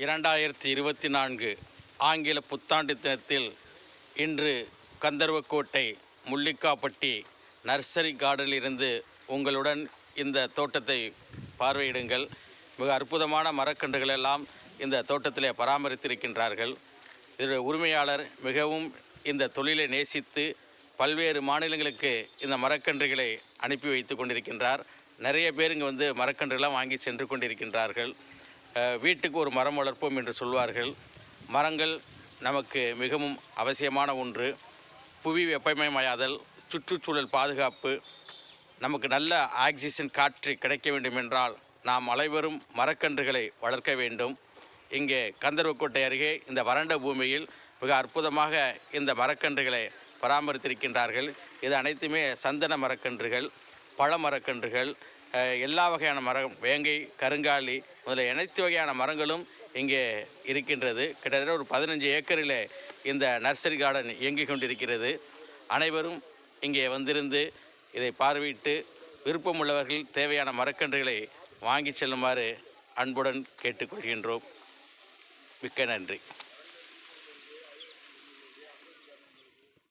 இரண்டாயிரத்தி இருபத்தி நான்கு ஆங்கில புத்தாண்டு தினத்தில் இன்று கந்தர்வக்கோட்டை முள்ளிக்காப்பட்டி நர்சரி கார்டனில் இருந்து உங்களுடன் இந்த தோட்டத்தை பார்வையிடுங்கள். மிக அற்புதமான மரக்கன்றுகள் எல்லாம் இந்த தோட்டத்திலே பராமரித்திருக்கின்றார்கள். இதனுடைய உரிமையாளர் மிகவும் இந்த தொழிலை நேசித்து பல்வேறு மாநிலங்களுக்கு இந்த மரக்கன்றுகளை அனுப்பி வைத்து கொண்டிருக்கின்றார். நிறைய பேர் இங்கே வந்து மரக்கன்றுகளாக வாங்கி சென்று கொண்டிருக்கின்றார்கள். வீட்டுக்கு ஒரு மரம் வளர்ப்போம் என்று சொல்வார்கள். மரங்கள் நமக்கு மிகவும் அவசியமான ஒன்று. புவி வெப்பமயமாதல் சுற்றுச்சூழல் பாதுகாப்பு நமக்கு நல்ல ஆக்சிஜன் காற்று கிடைக்க வேண்டும் என்றால் நாம் அனைவரும் மரக்கன்றுகளை வளர்க்க வேண்டும். இங்கே கந்தர்வக்கோட்டை அருகே இந்த வறண்ட பூமியில் மிக அற்புதமாக இந்த மரக்கன்றுகளை பராமரித்திருக்கின்றார்கள். இது அனைத்துமே சந்தன மரக்கன்றுகள். பழ மரக்கன்றுகள் எல்லா வகையான மரம் வேங்கை கருங்காலி முதலிய அனைத்து வகையான மரங்களும் இங்கே இருக்கின்றது. கிட்டத்தட்ட ஒரு பதினஞ்சு ஏக்கரில் இந்த நர்சரி கார்டன் இயங்கிக் கொண்டிருக்கிறது. அனைவரும் இங்கே வந்திருந்து இதை பார்வையிட்டு விருப்பமுள்ளவர்கள் தேவையான மரக்கன்றுகளை வாங்கி செல்லுமாறு அன்புடன் கேட்டுக்கொள்கின்றோம். மிக்க நன்றி.